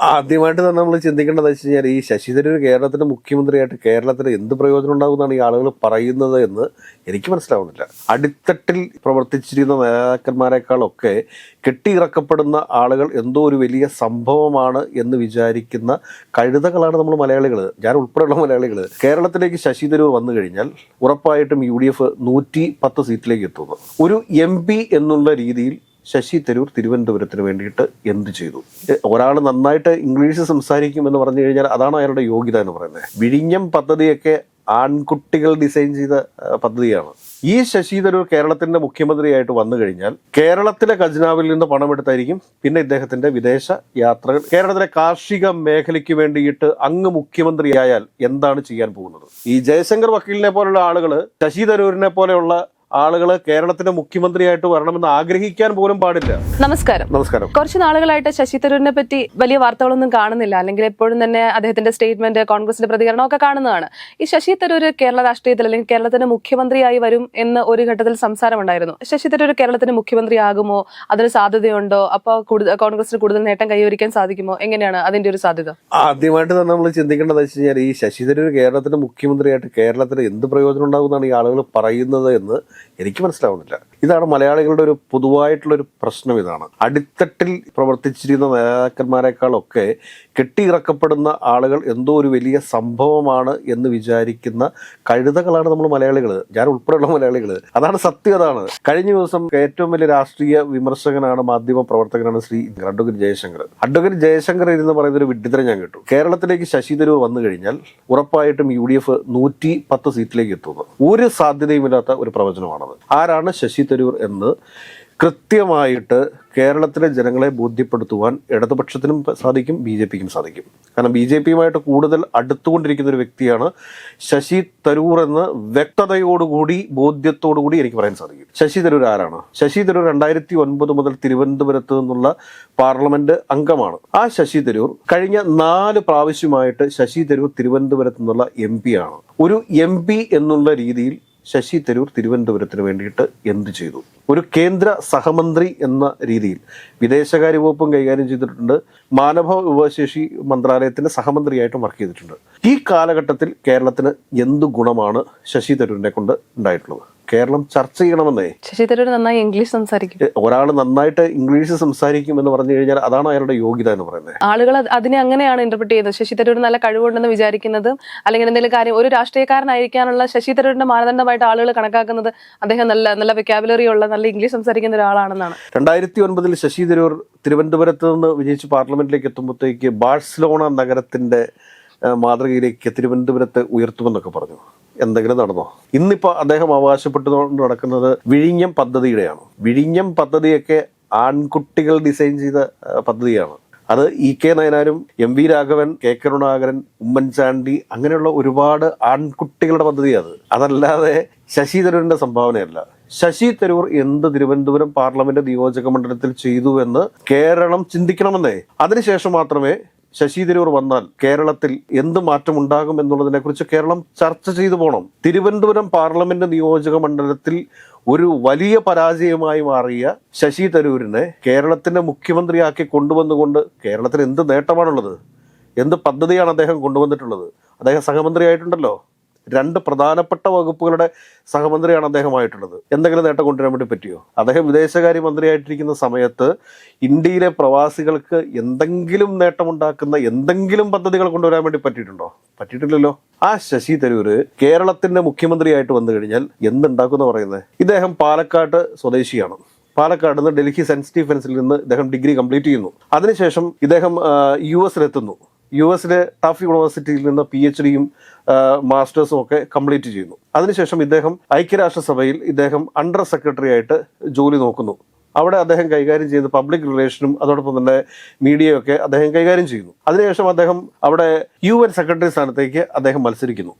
ആദ്യമായിട്ട് തന്നെ നമ്മൾ ചിന്തിക്കേണ്ടത് വെച്ച് കഴിഞ്ഞാൽ ഈ ശശി തരൂർ കേരളത്തിന്റെ മുഖ്യമന്ത്രിയായിട്ട് കേരളത്തിന് എന്ത് പ്രയോജനം ഉണ്ടാകുമെന്നാണ് ഈ ആളുകൾ പറയുന്നത് എന്ന് എനിക്ക് മനസ്സിലാവുന്നില്ല. അടിത്തട്ടിൽ പ്രവർത്തിച്ചിരുന്ന നേതാക്കന്മാരെക്കാളൊക്കെ കെട്ടിയിറക്കപ്പെടുന്ന ആളുകൾ എന്തോ ഒരു വലിയ സംഭവമാണ് എന്ന് വിചാരിക്കുന്ന കഴുതകളാണ് നമ്മൾ മലയാളികൾ ഞാൻ ഉൾപ്പെടെയുള്ള മലയാളികൾ കേരളത്തിലേക്ക് ശശി തരൂർ വന്നു കഴിഞ്ഞാൽ ഉറപ്പായിട്ടും യു ഡി എഫ് നൂറ്റി പത്ത് സീറ്റിലേക്ക് എത്തുന്നു. ഒരു എം പി എന്നുള്ള രീതിയിൽ ശശി തരൂർ തിരുവനന്തപുരത്തിന് വേണ്ടിയിട്ട് എന്ത് ചെയ്തു? ഒരാൾ നന്നായിട്ട് ഇംഗ്ലീഷ് സംസാരിക്കും എന്ന് പറഞ്ഞു കഴിഞ്ഞാൽ അതാണ് അയാളുടെ യോഗ്യത എന്ന് പറയുന്നത്. വിഴിഞ്ഞം പദ്ധതിയൊക്കെ ആൺകുട്ടികൾ ഡിസൈൻ ചെയ്ത പദ്ധതിയാണ്. ഈ ശശി തരൂർ കേരളത്തിന്റെ മുഖ്യമന്ത്രിയായിട്ട് വന്നു കഴിഞ്ഞാൽ കേരളത്തിലെ ഖജനാവിൽ നിന്ന് പണമെടുത്തായിരിക്കും പിന്നെ ഇദ്ദേഹത്തിന്റെ വിദേശ യാത്രകൾ. കേരളത്തിലെ കാർഷിക മേഖലയ്ക്ക് വേണ്ടിയിട്ട് അങ്ങ് മുഖ്യമന്ത്രിയായാൽ എന്താണ് ചെയ്യാൻ പോകുന്നത്? ഈ ജയശങ്കർ വക്കീലിനെ പോലുള്ള ആളുകൾ ശശി തരൂരിനെ പോലെയുള്ള ആളുകൾ കേരളത്തിന്റെ മുഖ്യമന്ത്രിയായിട്ട് വരണമെന്ന് ആഗ്രഹിക്കാൻ പോലും പാടില്ല. നമസ്കാരം. നമസ്കാരം. കുറച്ച് നാളുകളായിട്ട് ശശി തരൂരിനെ പറ്റി വലിയ വാർത്തകളൊന്നും കാണുന്നില്ല. അല്ലെങ്കിൽ എപ്പോഴും തന്നെ അദ്ദേഹത്തിന്റെ സ്റ്റേറ്റ്മെന്റ് കോൺഗ്രസിന്റെ പ്രതികരണം ഒക്കെ കാണുന്നതാണ്. ഈ ശശി തരൂർ കേരള രാഷ്ട്രീയത്തിൽ അല്ലെങ്കിൽ കേരളത്തിന്റെ മുഖ്യമന്ത്രിയായി വരും എന്ന് ഒരു ഘട്ടത്തിൽ സംസാരമുണ്ടായിരുന്നു ശശി തരൂർ കേരളത്തിന്റെ മുഖ്യമന്ത്രി മുഖ്യമന്ത്രിയാകുമോ? അതിന് സാധ്യതയുണ്ടോ? അപ്പോൾ കോൺഗ്രസിന് കൂടുതൽ നേട്ടം കൈവരിക്കാൻ സാധിക്കുമോ? എങ്ങനെയാണ് അതിന്റെ ഒരു സാധ്യത? ആദ്യമായിട്ട് തന്നെ നമ്മൾ ചിന്തിക്കേണ്ടത് വെച്ച് കഴിഞ്ഞാൽ ഈ ശശി തരൂർ കേരളത്തിന്റെ മുഖ്യമന്ത്രിയായിട്ട് കേരളത്തിന് എന്ത് പ്രയോജനം ഉണ്ടാകുമെന്നാണ് ഈ ആളുകൾ പറയുന്നത് എന്ന് എനിക്ക് മനസ്സിലാവുന്നില്ല. ഇതാണ് മലയാളികളുടെ ഒരു പൊതുവായിട്ടുള്ള ഒരു പ്രശ്നം ഇതാണ്. അടിത്തട്ടിൽ പ്രവർത്തിച്ചിരുന്ന നേതാക്കന്മാരെക്കാളൊക്കെ കെട്ടിയിറക്കപ്പെടുന്ന ആളുകൾ എന്തോ ഒരു വലിയ സംഭവമാണ് എന്ന് വിചാരിക്കുന്ന കഴുതകളാണ് നമ്മൾ മലയാളികൾ ഞാൻ ഉൾപ്പെടെയുള്ള മലയാളികൾ അതാണ് സത്യം അതാണ്. കഴിഞ്ഞ ദിവസം ഏറ്റവും വലിയ രാഷ്ട്രീയ വിമർശകനാണ് മാധ്യമ പ്രവർത്തകനാണ് ശ്രീ അഡ്വക്കേറ്റ് ജയശങ്കർ. അഡ്വക്കേറ്റ് ജയശങ്കർ ഇരുന്ന് പറയുന്ന ഒരു വിഡ്ഢിത്തരം ഞാൻ കേട്ടു. കേരളത്തിലേക്ക് ശശി തരൂർ വന്നു കഴിഞ്ഞാൽ ഉറപ്പായിട്ടും യു ഡി എഫ് നൂറ്റി പത്ത് സീറ്റിലേക്ക് എത്തുന്നു. ഒരു സാധ്യതയുമില്ലാത്ത ഒരു പ്രവചനമാണത്. ആരാണ് ശശി തരൂർ എന്ന് കൃത്യമായിട്ട് കേരളത്തിലെ ജനങ്ങളെ ബോധ്യപ്പെടുത്തുവാൻ ഇടതുപക്ഷത്തിനും സാധിക്കും ബി ജെ പിക്കും സാധിക്കും. കാരണം ബി ജെ പിയുമായിട്ട് കൂടുതൽ അടുത്തുകൊണ്ടിരിക്കുന്ന ഒരു വ്യക്തിയാണ് ശശി തരൂർ എന്ന് വ്യക്തതയോടുകൂടി ബോധ്യത്തോടുകൂടി എനിക്ക് പറയാൻ സാധിക്കും. ശശി തരൂർ ആരാണ്? ശശി തരൂർ രണ്ടായിരത്തി ഒൻപത് മുതൽ തിരുവനന്തപുരത്ത് നിന്നുള്ള പാർലമെന്റ് അംഗമാണ്. ആ ശശി തരൂർ കഴിഞ്ഞ നാല് പ്രാവശ്യമായിട്ട് ശശി തരൂർ തിരുവനന്തപുരത്ത് നിന്നുള്ള എം ആണ്. ഒരു എം എന്നുള്ള രീതിയിൽ ശശി തരൂർ തിരുവനന്തപുരത്തിന് വേണ്ടിയിട്ട് എന്ത് ചെയ്തു? ഒരു കേന്ദ്ര സഹമന്ത്രി എന്ന രീതിയിൽ വിദേശകാര്യ വകുപ്പും കൈകാര്യം ചെയ്തിട്ടുണ്ട്. മാനവ വിഭവശേഷി മന്ത്രാലയത്തിന്റെ സഹമന്ത്രിയായിട്ടും വർക്ക് ചെയ്തിട്ടുണ്ട്. ഈ കാലഘട്ടത്തിൽ കേരളത്തിന് എന്ത് ഗുണമാണ് ശശി തരൂരിനെ കൊണ്ട് ഉണ്ടായിട്ടുള്ളത്? കേരളം ചർച്ച ചെയ്യണമെന്നേ. ശശി തരൂർ നന്നായി ഇംഗ്ലീഷ് സംസാരിക്കും. ഒരാൾ നന്നായിട്ട് ഇംഗ്ലീഷ് സംസാരിക്കും എന്ന് പറഞ്ഞു കഴിഞ്ഞാൽ അതാണ് അയാളുടെ യോഗ്യത എന്ന് പറയുന്നത്. ആളുകൾ അതിനെ അങ്ങനെയാണ് ഇന്റർപ്രറ്റ് ചെയ്യുന്നത്. ശശി തരൂർ നല്ല കഴിവുണ്ടെന്ന് വിചാരിക്കുന്നത് അല്ലെങ്കിൽ എന്തെങ്കിലും കാര്യം ഒരു രാഷ്ട്രീയക്കാരനായിരിക്കാനുള്ള ശശി തരൂരിന്റെ മാനദണ്ഡമായിട്ട് ആളുകൾ കണക്കാക്കുന്നത് അദ്ദേഹം നല്ല നല്ല വെക്കാബുലറി ഉള്ള നല്ല ഇംഗ്ലീഷ് സംസാരിക്കുന്ന ഒരാളാണെന്നാണ്. രണ്ടായിരത്തി ഒൻപതിൽ ശശി തരൂർ തിരുവനന്തപുരത്ത് നിന്ന് വിജയിച്ച് പാർലമെന്റിലേക്ക് എത്തുമ്പോഴത്തേക്ക് ബാഴ്സലോണ നഗരത്തിന്റെ മാതൃകയിലേക്ക് തിരുവനന്തപുരത്ത് ഉയർത്തുമെന്നൊക്കെ പറഞ്ഞു. എന്തെങ്കിലും നടന്നോ? ഇന്നിപ്പോ അദ്ദേഹം അവകാശപ്പെട്ടുകൊണ്ട് നടക്കുന്നത് വിഴിഞ്ഞം പദ്ധതിയുടെയാണ്. വിഴിഞ്ഞം പദ്ധതിയൊക്കെ ആൺകുട്ടികൾ ഡിസൈൻ ചെയ്ത പദ്ധതിയാണ്. അത് E K നയനാരും M V Raghavan K Karunakaran Oommen Chandy അങ്ങനെയുള്ള ഒരുപാട് ആൺകുട്ടികളുടെ പദ്ധതിയാണ് അത്. അതല്ലാതെ ശശി തരൂരിന്റെ സംഭാവനയല്ല. ശശി തരൂർ എന്ത് തിരുവനന്തപുരം പാർലമെന്റ് നിയോജക മണ്ഡലത്തിൽ ചെയ്തു എന്ന് കേരളം ചിന്തിക്കണമെന്നേ. അതിനുശേഷം മാത്രമേ ശശി തരൂർ വന്നാൽ കേരളത്തിൽ എന്ത് മാറ്റം ഉണ്ടാകും എന്നുള്ളതിനെക്കുറിച്ച് കേരളം ചർച്ച ചെയ്തു പോകണം തിരുവനന്തപുരം പാർലമെന്റ് നിയോജക മണ്ഡലത്തിൽ ഒരു വലിയ പരാജയമായി മാറിയ ശശി തരൂരിനെ കേരളത്തിന്റെ മുഖ്യമന്ത്രിയാക്കി കൊണ്ടുവന്നുകൊണ്ട് കേരളത്തിന് എന്ത് നേട്ടമാണുള്ളത്? എന്ത് പദ്ധതിയാണ് അദ്ദേഹം കൊണ്ടുവന്നിട്ടുള്ളത്? അദ്ദേഹം സഹമന്ത്രിയായിട്ടുണ്ടല്ലോ. രണ്ട് പ്രധാനപ്പെട്ട വകുപ്പുകളുടെ സഹമന്ത്രിയാണ് അദ്ദേഹമായിട്ടുള്ളത്. എന്തെങ്കിലും നേട്ടം കൊണ്ടുവരാൻ വേണ്ടി പറ്റിയോ? അദ്ദേഹം വിദേശകാര്യ മന്ത്രിയായിട്ടിരിക്കുന്ന സമയത്ത് ഇന്ത്യയിലെ പ്രവാസികൾക്ക് എന്തെങ്കിലും നേട്ടമുണ്ടാക്കുന്ന എന്തെങ്കിലും പദ്ധതികൾ കൊണ്ടുവരാൻ വേണ്ടി പറ്റിയിട്ടുണ്ടോ? പറ്റിയിട്ടില്ലല്ലോ. ആ ശശി തരൂര് കേരളത്തിന്റെ മുഖ്യമന്ത്രിയായിട്ട് വന്നു കഴിഞ്ഞാൽ എന്തുണ്ടാക്കുന്ന പറയുന്നത്? ഇദ്ദേഹം പാലക്കാട്ട് സ്വദേശിയാണ്. പാലക്കാട് നിന്ന് ഡൽഹി സെന്റ് സ്റ്റീഫൻസിൽ നിന്ന് ഇദ്ദേഹം ഡിഗ്രി കംപ്ലീറ്റ് ചെയ്യുന്നു. അതിനുശേഷം ഇദ്ദേഹം യു എസിലെത്തുന്നു. യു എസിലെ ടഫ് യൂണിവേഴ്സിറ്റിയിൽ നിന്ന് പി എച്ച് ഡിയും മാസ്റ്റേഴ്സും ഒക്കെ കംപ്ലീറ്റ് ചെയ്യുന്നു. അതിനുശേഷം ഇദ്ദേഹം ഐക്യരാഷ്ട്രസഭയിൽ ഇദ്ദേഹം അണ്ടർ സെക്രട്ടറി ആയിട്ട് ജോലി നോക്കുന്നു. അവിടെ അദ്ദേഹം കൈകാര്യം ചെയ്യുന്ന പബ്ലിക് റിലേഷനും അതോടൊപ്പം തന്നെ മീഡിയയൊക്കെ അദ്ദേഹം കൈകാര്യം ചെയ്യുന്നു. അതിനുശേഷം അദ്ദേഹം അവിടെ യു എൻ സെക്രട്ടറി സ്ഥാനത്തേക്ക് അദ്ദേഹം മത്സരിക്കുന്നു.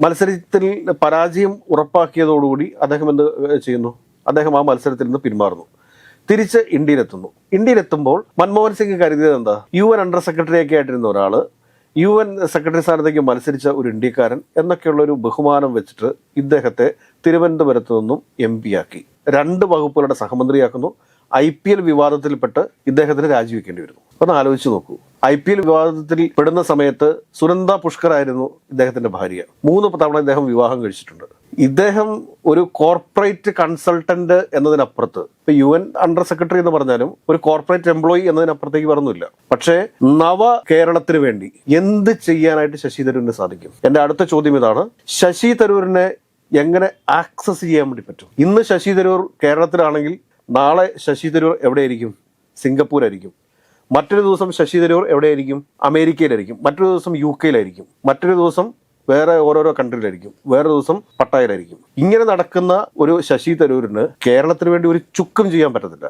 മത്സരത്തിൽ പരാജയം ഉറപ്പാക്കിയതോടുകൂടി അദ്ദേഹം എന്ത് ചെയ്യുന്നു? അദ്ദേഹം ആ മത്സരത്തിൽ നിന്ന് പിന്മാറുന്നു. തിരിച്ച് ഇന്ത്യയിലെത്തുന്നു. ഇന്ത്യയിലെത്തുമ്പോൾ മൻമോഹൻ സിംഗ് കരുതിയത് എന്താ യു എൻ അണ്ടർ സെക്രട്ടറി ഒക്കെ ആയിട്ടിരുന്ന ഒരാൾ യു എൻ സെക്രട്ടറി സ്ഥാനത്തേക്ക് മത്സരിച്ച ഒരു ഇന്ത്യക്കാരൻ എന്നൊക്കെയുള്ള ഒരു ബഹുമാനം വെച്ചിട്ട് ഇദ്ദേഹത്തെ തിരുവനന്തപുരത്ത് നിന്നും എം ആക്കി. രണ്ട് വകുപ്പുകളുടെ സഹമന്ത്രിയാക്കുന്നു. ഐ പി എൽ വിവാദത്തിൽപ്പെട്ട് ഇദ്ദേഹത്തിന് രാജിവെക്കേണ്ടി വരുന്നു. ഒന്ന് ആലോചിച്ച് നോക്കൂ. ഐ പി എൽ വിവാദത്തിൽ പെടുന്ന സമയത്ത് സുനന്ദ പുഷ്കർ ആയിരുന്നു ഇദ്ദേഹത്തിന്റെ ഭാര്യ. മൂന്ന് തവണ ഇദ്ദേഹം വിവാഹം കഴിച്ചിട്ടുണ്ട്. ഇദ്ദേഹം ഒരു കോർപ്പറേറ്റ് കൺസൾട്ടന്റ് എന്നതിനപ്പുറത്ത് ഇപ്പൊ യു എൻ അണ്ടർ സെക്രട്ടറി എന്ന് പറഞ്ഞാലും ഒരു കോർപ്പറേറ്റ് എംപ്ലോയി എന്നതിനപ്പുറത്തേക്ക് പറഞ്ഞില്ല പക്ഷേ നവ കേരളത്തിന് വേണ്ടി എന്ത് ചെയ്യാനായിട്ട് ശശി തരൂരിന് സാധിക്കും? എന്റെ അടുത്ത ചോദ്യം ഇതാണ്. ശശി തരൂരിനെ എങ്ങനെ ആക്സസ് ചെയ്യാൻ വേണ്ടി പറ്റും? ഇന്ന് ശശി തരൂർ കേരളത്തിലാണെങ്കിൽ നാളെ ശശി തരൂർ എവിടെയായിരിക്കും? സിംഗപ്പൂർ ആയിരിക്കും മറ്റൊരു ദിവസം ശശി തരൂർ എവിടെയായിരിക്കും? അമേരിക്കയിലായിരിക്കും. മറ്റൊരു ദിവസം യു കെയിലായിരിക്കും. മറ്റൊരു ദിവസം വേറെ ഓരോരോ കൺട്രിയിലായിരിക്കും. വേറെ ദിവസം പട്ടായയിലായിരിക്കും ഇങ്ങനെ നടക്കുന്ന ഒരു ശശി തരൂരിന് കേരളത്തിന് വേണ്ടി ഒരു ചുക്കും ചെയ്യാൻ പറ്റത്തില്ല.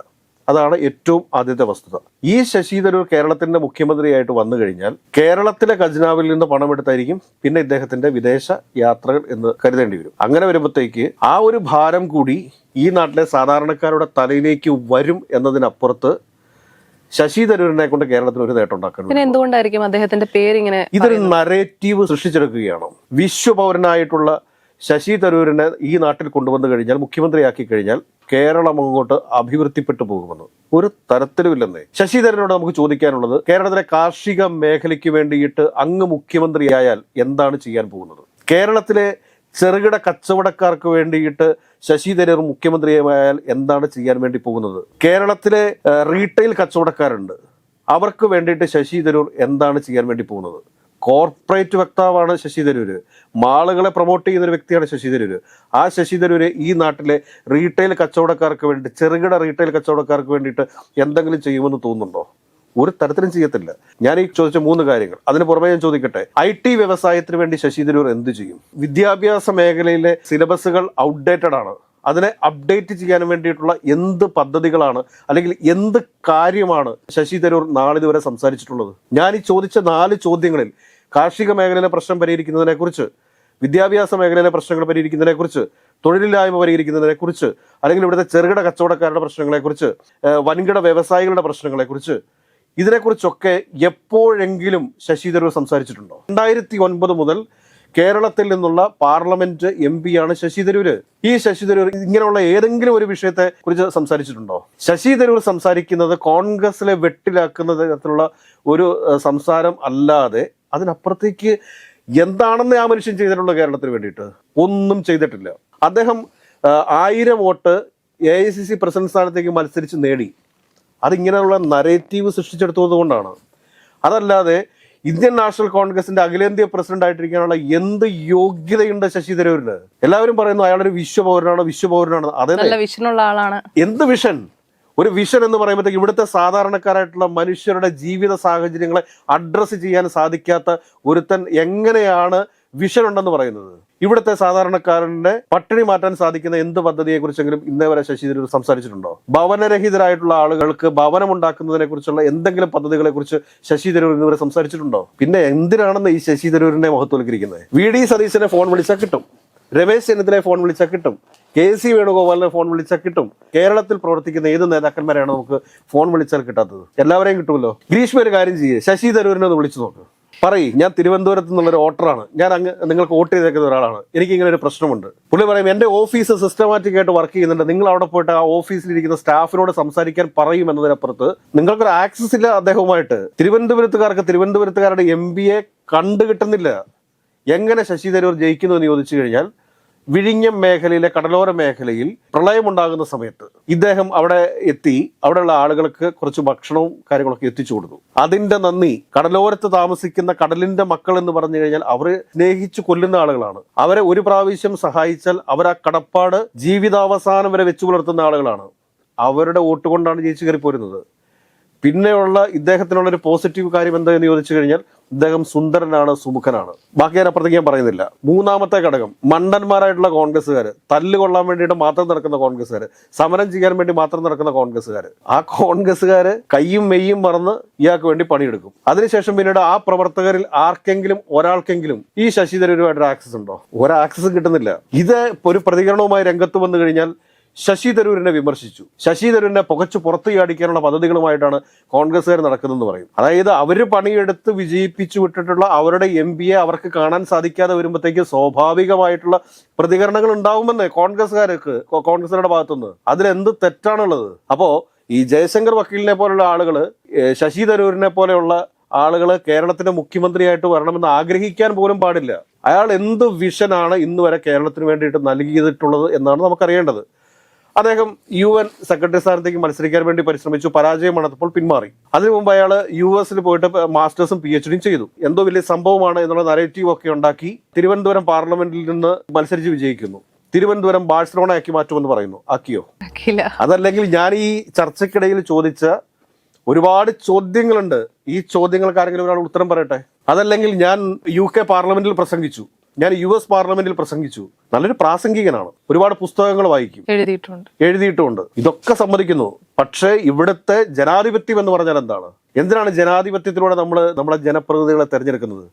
അതാണ് ഏറ്റവും ആദ്യത്തെ വസ്തുത. ഈ ശശി തരൂർ കേരളത്തിന്റെ മുഖ്യമന്ത്രിയായിട്ട് വന്നു കഴിഞ്ഞാൽ കേരളത്തിലെ ഖജനാവിൽ നിന്ന് പണമെടുത്തായിരിക്കും പിന്നെ ഇദ്ദേഹത്തിന്റെ വിദേശ യാത്രകൾ എന്ന് കരുതേണ്ടി വരും. അങ്ങനെ വരുമ്പോഴത്തേക്ക് ആ ഒരു ഭാരം കൂടി ഈ നാട്ടിലെ സാധാരണക്കാരുടെ തലയിലേക്ക് വരും എന്നതിനപ്പുറത്ത് ശശി തരൂരിനെ കൊണ്ട് കേരളത്തിൽ ഒരു നേട്ടം ഉണ്ടാക്കാൻ പിന്നെ എന്തുകൊണ്ടായിരിക്കും അദ്ദേഹത്തിന്റെ പേര് ഇങ്ങനെ ഇതൊരു നരേറ്റീവ് സൃഷ്ടിച്ചെടുക്കുകയാണ്. വിശ്വപൗരനായിട്ടുള്ള ശശി തരൂരിനെ ഈ നാട്ടിൽ കൊണ്ടുവന്നു കഴിഞ്ഞാൽ മുഖ്യമന്ത്രിയാക്കി കഴിഞ്ഞാൽ കേരളം അങ്ങോട്ട് അഭിവൃദ്ധിപ്പെട്ടു പോകുമെന്ന്. ഒരു തരത്തിലുമില്ലെന്നേ. ശശി തരൂരിനോട് നമുക്ക് ചോദിക്കാനുള്ളത് കേരളത്തിലെ കാർഷിക മേഖലയ്ക്ക് വേണ്ടിയിട്ട് അങ്ങ് മുഖ്യമന്ത്രിയായാൽ എന്താണ് ചെയ്യാൻ പോകുന്നത്? കേരളത്തിലെ ചെറുകിട കച്ചവടക്കാർക്ക് വേണ്ടിയിട്ട് ശശി തരൂർ മുഖ്യമന്ത്രിയായാൽ എന്താണ് ചെയ്യാൻ വേണ്ടി പോകുന്നത്? കേരളത്തിലെ റീറ്റെയിൽ കച്ചവടക്കാരുണ്ട്. അവർക്ക് വേണ്ടിയിട്ട് ശശി തരൂർ എന്താണ് ചെയ്യാൻ വേണ്ടി പോകുന്നത്? കോർപ്പറേറ്റ് വക്താവാണ് ശശി തരൂര്. മാളുകളെ പ്രൊമോട്ട് ചെയ്യുന്ന ഒരു വ്യക്തിയാണ് ശശി തരൂര്. ആ ശശി തരൂര് ഈ നാട്ടിലെ റീറ്റെയിൽ കച്ചവടക്കാർക്ക് വേണ്ടി ചെറുകിട റീറ്റെയിൽ കച്ചവടക്കാർക്ക് വേണ്ടിയിട്ട് എന്തെങ്കിലും ചെയ്യുമെന്ന് തോന്നുന്നുണ്ടോ? ഒരു തരത്തിലും ചെയ്യത്തില്ല. ഞാൻ ഈ ചോദിച്ച മൂന്ന് കാര്യങ്ങൾ. അതിന് പുറമെ ഞാൻ ചോദിക്കട്ടെ. ഐ ടി വ്യവസായത്തിന് വേണ്ടി ശശി തരൂർ എന്ത് ചെയ്യും? വിദ്യാഭ്യാസ മേഖലയിലെ സിലബസുകൾ ഔട്ട്ഡേറ്റഡ് ആണ്. അതിനെ അപ്ഡേറ്റ് ചെയ്യാൻ വേണ്ടിയിട്ടുള്ള എന്ത് പദ്ധതികളാണ്? അല്ലെങ്കിൽ എന്ത് കാര്യമാണ് ശശി തരൂർ നാളിതുവരെ സംസാരിച്ചിട്ടുള്ളത്? ഞാൻ ഈ ചോദിച്ച നാല് ചോദ്യങ്ങളിൽ കാർഷിക മേഖലയിലെ പ്രശ്നം പരിഹരിക്കുന്നതിനെ കുറിച്ച് വിദ്യാഭ്യാസ മേഖലയിലെ പ്രശ്നങ്ങൾ പരിഹരിക്കുന്നതിനെ കുറിച്ച് തൊഴിലില്ലായ്മ പരിഹരിക്കുന്നതിനെ കുറിച്ച് അല്ലെങ്കിൽ ഇവിടുത്തെ ചെറുകിട കച്ചവടക്കാരുടെ പ്രശ്നങ്ങളെക്കുറിച്ച് വൻകിട വ്യവസായികളുടെ പ്രശ്നങ്ങളെ കുറിച്ച് ഇതിനെക്കുറിച്ചൊക്കെ എപ്പോഴെങ്കിലും ശശി തരൂർ സംസാരിച്ചിട്ടുണ്ടോ? രണ്ടായിരത്തി ഒൻപത് മുതൽ കേരളത്തിൽ നിന്നുള്ള പാർലമെന്റ് എം ആണ് ശശി തരൂര്. ഈ ശശി തരൂർ ഇങ്ങനെയുള്ള ഏതെങ്കിലും ഒരു വിഷയത്തെ കുറിച്ച് സംസാരിച്ചിട്ടുണ്ടോ? ശശി തരൂർ സംസാരിക്കുന്നത് കോൺഗ്രസിലെ വെട്ടിലാക്കുന്ന തരത്തിലുള്ള ഒരു സംസാരം അല്ലാതെ അതിനപ്പുറത്തേക്ക് എന്താണെന്ന് ആ മനുഷ്യൻ ചെയ്തിട്ടുള്ള കേരളത്തിന് വേണ്ടിയിട്ട്? ഒന്നും ചെയ്തിട്ടില്ല. അദ്ദേഹം ആയിരം vote A I C C president സ്ഥാനത്തേക്ക് മത്സരിച്ച് നേടി. അതിങ്ങനെയുള്ള നരേറ്റീവ് സൃഷ്ടിച്ചെടുത്തത് കൊണ്ടാണ്. അതല്ലാതെ ഇന്ത്യൻ നാഷണൽ കോൺഗ്രസിന്റെ അഖിലേന്ത്യാ പ്രസിഡന്റ് ആയിട്ടിരിക്കാനുള്ള എന്ത് യോഗ്യതയുണ്ട് ശശി തരൂരിന്? എല്ലാവരും പറയുന്നു അയാളൊരു വിശ്വപൗരനാണ് വിശ്വപൗരനാണ്. അതെ നല്ല വിഷനുള്ള ആളാണ്. എന്ത് വിഷൻ? ഒരു വിഷൻ എന്ന് പറയുമ്പോഴത്തേക്ക് ഇവിടുത്തെ സാധാരണക്കാരായിട്ടുള്ള മനുഷ്യരുടെ ജീവിത സാഹചര്യങ്ങളെ അഡ്രസ്സ് ചെയ്യാൻ സാധിക്കാത്ത ഒരുത്തൻ എങ്ങനെയാണ് വിഷൻ ഉണ്ടെന്ന് പറയുന്നത്? ഇവിടുത്തെ സാധാരണക്കാരന്റെ പട്ടിണി മാറ്റാൻ സാധിക്കുന്ന എന്ത് പദ്ധതിയെക്കുറിച്ചെങ്കിലും ഇന്നേ വരെ ശശി തരൂർ സംസാരിച്ചിട്ടുണ്ടോ? ഭവനരഹിതരായിട്ടുള്ള ആളുകൾക്ക് ഭവനം ഉണ്ടാക്കുന്നതിനെ കുറിച്ചുള്ള എന്തെങ്കിലും പദ്ധതികളെ കുറിച്ച് ശശി തരൂർ ഇന്നുവരെ സംസാരിച്ചിട്ടുണ്ടോ? പിന്നെ എന്തിനാണെന്ന് ഈ ശശി തരൂരിനെ മഹത്വവൽക്കരിക്കുന്നത്? വി ഡി സതീശനെ ഫോൺ വിളിച്ചാൽ കിട്ടും. രമേശ് ചെന്നിത്തലയെ ഫോൺ വിളിച്ചാൽ കിട്ടും. കെ സി വേണുഗോപാലിനെ ഫോൺ വിളിച്ചാൽ കിട്ടും. കേരളത്തിൽ പ്രവർത്തിക്കുന്ന ഏത് നേതാക്കന്മാരെയാണ് നമുക്ക് ഫോൺ വിളിച്ചാൽ കിട്ടാത്തത്? എല്ലാവരെയും കിട്ടുമല്ലോ? ഗ്രീഷ്മ ഒരു കാര്യം ചെയ്യേ. ശശി തരൂരിനെ ഒന്ന് വിളിച്ചു നോക്ക്. പറയ് ഞാൻ തിരുവനന്തപുരത്ത് നിന്നുള്ളൊരു ഓട്ടറാണ് ഞാൻ അങ്ങ് നിങ്ങൾക്ക് വോട്ട് ചെയ്തേക്കുന്ന ഒരാളാണ്. എനിക്ക് ഇങ്ങനെ ഒരു പ്രശ്നമുണ്ട്. പുള്ളി പറയും എന്റെ ഓഫീസ് സിസ്റ്റമാറ്റിക് ആയിട്ട് വർക്ക് ചെയ്യുന്നുണ്ട്. നിങ്ങൾ അവിടെ പോയിട്ട് ആ ഓഫീസിലിരിക്കുന്ന സ്റ്റാഫിനോട് സംസാരിക്കാൻ പറയും എന്നതിനപ്പുറത്ത് നിങ്ങൾക്കൊരു ആക്സസ് ഇല്ല അദ്ദേഹവുമായിട്ട്. തിരുവനന്തപുരത്തുകാർക്ക് തിരുവനന്തപുരത്തുകാരുടെ എം എ കണ്ടു കിട്ടുന്നില്ല. എങ്ങനെ ശശി തരൂർ ജയിക്കുന്നു എന്ന് ചോദിച്ചു കഴിഞ്ഞാൽ വിഴിഞ്ഞം മേഖലയിലെ കടലോര മേഖലയിൽ പ്രളയമുണ്ടാകുന്ന സമയത്ത് ഇദ്ദേഹം അവിടെ എത്തി അവിടെയുള്ള ആളുകൾക്ക് കുറച്ച് ഭക്ഷണവും കാര്യങ്ങളൊക്കെ എത്തിച്ചു കൊടുത്തു. അതിന്റെ നന്ദി കടലോരത്ത് താമസിക്കുന്ന കടലിന്റെ മക്കൾ എന്ന് പറഞ്ഞു കഴിഞ്ഞാൽ അവരെ സ്നേഹിച്ചു കൊല്ലുന്ന ആളുകളാണ്. അവരെ ഒരു പ്രാവശ്യം സഹായിച്ചാൽ അവർ ആ കടപ്പാട് ജീവിതാവസാനം വരെ വെച്ചു പുലർത്തുന്ന ആളുകളാണ്. അവരുടെ വോട്ട് കൊണ്ടാണ് ജയിച്ചു കയറി പോരുന്നത്. പിന്നെയുള്ള ഇദ്ദേഹത്തിനുള്ള ഒരു പോസിറ്റീവ് കാര്യം എന്താ എന്ന് ചോദിച്ചു കഴിഞ്ഞാൽ ഇദ്ദേഹം സുന്ദരനാണ് സുമുഖനാണ്. ബാക്കി ഞാൻ അപ്പുറത്തേക്ക് ഞാൻ പറയുന്നില്ല. മൂന്നാമത്തെ ഘടകം മണ്ടന്മാരായിട്ടുള്ള കോൺഗ്രസ്സുകാർ തല്ലുകൊള്ളാൻ വേണ്ടിയിട്ട് മാത്രം നടക്കുന്ന കോൺഗ്രസ്സുകാർ സമരം ചെയ്യാൻ വേണ്ടി മാത്രം നടക്കുന്ന കോൺഗ്രസ്സുകാർ ആ കോൺഗ്രസ്സുകാർ കൈയും മെയ്യും മറന്ന് ഇയാൾക്ക് വേണ്ടി പണിയെടുക്കും. അതിനുശേഷം പിന്നീട് ആ പ്രവർത്തകരിൽ ആർക്കെങ്കിലും ഒരാൾക്കെങ്കിലും ഈ ശശി തരൂരുമായിട്ടൊരു ആക്സസ് ഉണ്ടോ? ഒരു ആക്സസും കിട്ടുന്നില്ല. ഇത് ഒരു പ്രതികരണവുമായി രംഗത്ത് വന്നു കഴിഞ്ഞാൽ ശശി തരൂരിനെ വിമർശിച്ചു. ശശി തരൂരിനെ പുകച്ചു പുറത്തു ചാടിക്കാനുള്ള പദ്ധതികളുമായിട്ടാണ് കോൺഗ്രസ്സുകാർ നടക്കുന്നതെന്ന് പറയും. അതായത് അവർ പണിയെടുത്ത് വിജയിപ്പിച്ചു വിട്ടിട്ടുള്ള അവരുടെ എം പിയെ അവർക്ക് കാണാൻ സാധിക്കാതെ വരുമ്പോഴത്തേക്ക് സ്വാഭാവികമായിട്ടുള്ള പ്രതികരണങ്ങൾ ഉണ്ടാവുമെന്ന് കോൺഗ്രസ്സുകാർക്ക് കോൺഗ്രസ്സുകാരുടെ ഭാഗത്തുനിന്ന്. അതിലെന്ത് തെറ്റാണുള്ളത്? അപ്പോ ഈ ജയശങ്കർ വക്കീലിനെ പോലുള്ള ആളുകൾ ശശി തരൂരിനെ പോലെയുള്ള ആളുകൾ കേരളത്തിന്റെ മുഖ്യമന്ത്രിയായിട്ട് വരണമെന്ന് ആഗ്രഹിക്കാൻ പോലും പാടില്ല. അയാൾ എന്ത് വിഷനാണ് ഇന്ന് വരെ കേരളത്തിന് വേണ്ടിയിട്ട് നൽകിയിട്ടുള്ളത് എന്നാണ് നമുക്കറിയേണ്ടത്. അദ്ദേഹം യു എൻ സെക്രട്ടറി സ്ഥാനത്തേക്ക് മത്സരിക്കാൻ വേണ്ടി പരിശ്രമിച്ചു പരാജയം പിന്മാറി. അതിനു മുമ്പ് അയാൾ യു എസിൽ പോയിട്ട് മാസ്റ്റേഴ്സും പി എച്ച് ഡിയും ചെയ്തു. എന്തോ വലിയ സംഭവമാണ് എന്നുള്ള നരേറ്റീവ് ഒക്കെ ഉണ്ടാക്കി തിരുവനന്തപുരം പാർലമെന്റിൽ നിന്ന് മത്സരിച്ച് വിജയിക്കുന്നു. തിരുവനന്തപുരം ബാഴ്സലോണ ആക്കി മാറ്റുമെന്ന് പറയുന്നു. ആക്കിയോ? അതല്ലെങ്കിൽ ഞാൻ ഈ ചർച്ചക്കിടയിൽ ചോദിച്ച ഒരുപാട് ചോദ്യങ്ങളുണ്ട്. ഈ ചോദ്യങ്ങൾക്ക് ആരെങ്കിലും ഒരാൾ ഉത്തരം പറയട്ടെ? അതല്ലെങ്കിൽ ഞാൻ യു കെ പാർലമെന്റിൽ പ്രസംഗിച്ചു. ഞാൻ യു എസ് പാർലമെന്റിൽ പ്രസംഗിച്ചു. നല്ലൊരു പ്രാസംഗികനാണ്. ഒരുപാട് പുസ്തകങ്ങൾ വായിക്കും. എഴുതിയിട്ടുണ്ട്. എഴുതിയിട്ടുമുണ്ട് ഇതൊക്കെ സമ്മതിക്കുന്നു. പക്ഷേ ഇവിടുത്തെ ജനാധിപത്യം എന്ന് പറഞ്ഞാൽ എന്താണ്? എന്തിനാണ് ജനാധിപത്യത്തിലൂടെ നമ്മൾ നമ്മുടെ ജനപ്രതിനിധികളെ തെരഞ്ഞെടുക്കുന്നത്?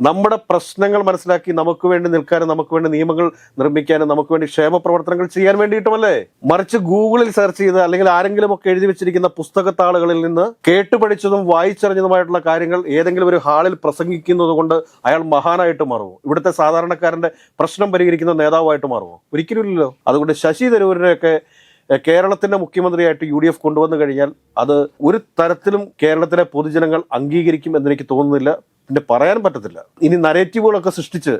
നമ്മുടെ പ്രശ്നങ്ങൾ മനസ്സിലാക്കി നമുക്ക് വേണ്ടി നിൽക്കാനും നമുക്ക് വേണ്ടി നിയമങ്ങൾ നിർമ്മിക്കാനും നമുക്ക് വേണ്ടി ക്ഷേമ പ്രവർത്തനങ്ങൾ ചെയ്യാൻ വേണ്ടിയിട്ടുമല്ലേ? മറിച്ച് ഗൂഗിളിൽ സെർച്ച് ചെയ്ത് അല്ലെങ്കിൽ ആരെങ്കിലും ഒക്കെ എഴുതി വെച്ചിരിക്കുന്ന പുസ്തകത്താളുകളിൽ നിന്ന് കേട്ടുപഠിച്ചതും വായിച്ചറിഞ്ഞതുമായിട്ടുള്ള കാര്യങ്ങൾ ഏതെങ്കിലും ഒരു ഹാളിൽ പ്രസംഗിക്കുന്നത് കൊണ്ട് അയാൾ മഹാനായിട്ട് മാറുമോ? ഇവിടുത്തെ സാധാരണക്കാരന്റെ പ്രശ്നം പരിഹരിക്കുന്ന നേതാവായിട്ട് മാറുമോ? ഒരിക്കലുമില്ലല്ലോ. അതുകൊണ്ട് ശശി തരൂരിനെയൊക്കെ കേരളത്തിന്റെ മുഖ്യമന്ത്രിയായിട്ട് യു ഡി എഫ് കൊണ്ടുവന്നു കഴിഞ്ഞാൽ അത് ഒരു തരത്തിലും കേരളത്തിലെ പൊതുജനങ്ങൾ അംഗീകരിക്കും എന്നെനിക്ക് തോന്നുന്നില്ല. പിന്നെ പറയാൻ പറ്റത്തില്ല. ഇനി നരേറ്റീവുകളൊക്കെ സൃഷ്ടിച്ച്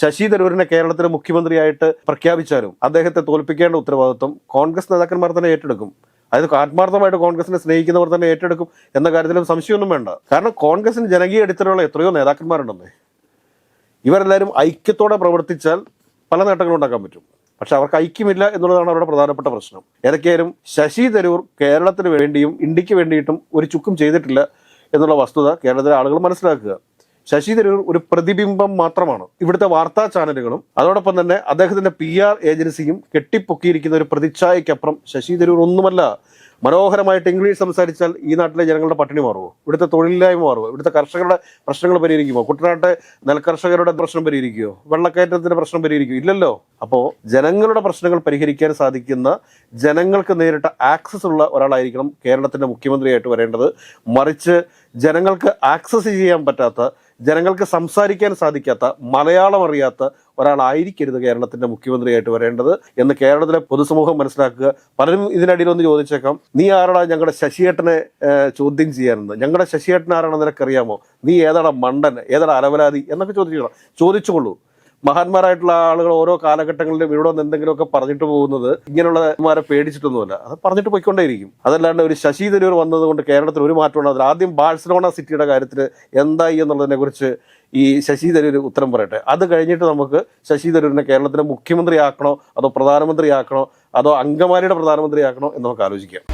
ശശി തരൂരിനെ കേരളത്തിലെ മുഖ്യമന്ത്രിയായിട്ട് പ്രഖ്യാപിച്ചാലും അദ്ദേഹത്തെ തോൽപ്പിക്കേണ്ട ഉത്തരവാദിത്വം കോൺഗ്രസ് നേതാക്കന്മാർ തന്നെ ഏറ്റെടുക്കും. അതായത് ആത്മാർത്ഥമായിട്ട് കോൺഗ്രസിനെ സ്നേഹിക്കുന്നവർ തന്നെ ഏറ്റെടുക്കും എന്ന കാര്യത്തിലും സംശയമൊന്നും വേണ്ട. കാരണം കോൺഗ്രസിന് ജനകീയ അടിത്തറയുള്ള എത്രയോ നേതാക്കന്മാരുണ്ടെന്നേ ഇവരെല്ലാവരും ഐക്യത്തോടെ പ്രവർത്തിച്ചാൽ പല നേട്ടങ്ങളും ഉണ്ടാക്കാൻ പറ്റും. പക്ഷെ അവർക്ക് ഐക്യമില്ല എന്നുള്ളതാണ് അവരുടെ പ്രധാനപ്പെട്ട പ്രശ്നം. ഏതൊക്കെയായാലും ശശി തരൂർ കേരളത്തിന് വേണ്ടിയും ഇന്ത്യയ്ക്ക് വേണ്ടിയിട്ടും ഒരു ചുക്കും ചെയ്തിട്ടില്ല. എന്നുള്ള വസ്തുത കേരളത്തിലെ ആളുകൾ മനസ്സിലാക്കുക. ശശി തരൂർ ഒരു പ്രതിബിംബം മാത്രമാണ്. ഇവിടുത്തെ വാർത്താ ചാനലുകളും അതോടൊപ്പം തന്നെ അദ്ദേഹത്തിന്റെ പി ആർ ഏജൻസിയും കെട്ടിപ്പൊക്കിയിരിക്കുന്ന ഒരു പ്രതിച്ഛായക്കപ്പുറം ശശി തരൂർ ഒന്നുമല്ല. മനോഹരമായിട്ട് ഇംഗ്ലീഷ് സംസാരിച്ചാൽ ഈ നാട്ടിലെ ജനങ്ങളുടെ പട്ടിണി മാറുമോ? ഇവിടുത്തെ തൊഴിലില്ലായ്മ മാറുമോ? ഇവിടുത്തെ കർഷകരുടെ പ്രശ്നങ്ങൾ പരിഹരിക്കുമോ? കുട്ടനാട്ടെ നെൽകർഷകരുടെ പ്രശ്നം പരിഹരിക്കുമോ? വെള്ളക്കയറ്റത്തിന്റെ പ്രശ്നം പരിഹരിക്കുമോ? ഇല്ലല്ലോ. അപ്പോൾ ജനങ്ങളുടെ പ്രശ്നങ്ങൾ പരിഹരിക്കാൻ സാധിക്കുന്ന ജനങ്ങൾക്ക് നേരിട്ട് ആക്സസ് ഉള്ള ഒരാളായിരിക്കണം കേരളത്തിന്റെ മുഖ്യമന്ത്രിയായിട്ട് വരേണ്ടത്. മറിച്ച് ജനങ്ങൾക്ക് ആക്സസ് ചെയ്യാൻ പറ്റാത്ത ജനങ്ങൾക്ക് സംസാരിക്കാൻ സാധിക്കാത്ത മലയാളം അറിയാത്ത ഒരാളായിരിക്കരുത് കേരളത്തിന്റെ മുഖ്യമന്ത്രിയായിട്ട് വരേണ്ടത് എന്ന് കേരളത്തിലെ പൊതുസമൂഹം മനസ്സിലാക്കുക. പലരും ഇതിനിടയിൽ ഒന്ന് ചോദിച്ചേക്കാം നീ ആരാടാ ഞങ്ങളുടെ ശശിയേട്ടനെ ചോദ്യം ചെയ്യാനെന്ന്? ഞങ്ങളുടെ ശശിയേട്ടൻ ആരാണെന്ന് നിനക്കറിയാമോ? നീ ഏതാടാ മണ്ടൻ? ഏതാടാ അലവലാതി? എന്നൊക്കെ ചോദിച്ചോളാം ചോദിച്ചുകൊള്ളൂ. മഹാന്മാരായിട്ടുള്ള ആളുകൾ ഓരോ കാലഘട്ടങ്ങളിലും ഇവിടെ നിന്ന് എന്തെങ്കിലുമൊക്കെ പറഞ്ഞിട്ട് പോകുന്നത് ഇങ്ങനെയുള്ളമാരെ പേടിച്ചിട്ടൊന്നുമല്ല. അത് പറഞ്ഞിട്ട് പോയിക്കൊണ്ടേയിരിക്കും. അതല്ലാണ്ട് ഒരു ശശി തരൂർ വന്നതുകൊണ്ട് കേരളത്തിൽ ഒരു മാറ്റം ഉണ്ടാകുന്നില്ല ആദ്യം ബാഴ്സലോണ സിറ്റിയുടെ കാര്യത്തിൽ എന്തായി എന്നുള്ളതിനെ കുറിച്ച് ഈ ശശി തരൂർ ഉത്തരം പറയട്ടെ. അത് കഴിഞ്ഞിട്ട് നമുക്ക് ശശി തരൂരിനെ കേരളത്തിലെ മുഖ്യമന്ത്രിയാക്കണോ അതോ പ്രധാനമന്ത്രിയാക്കണോ അതോ അങ്കമാലിയുടെ പ്രധാനമന്ത്രിയാക്കണോ എന്ന് നമുക്ക് ആലോചിക്കാം.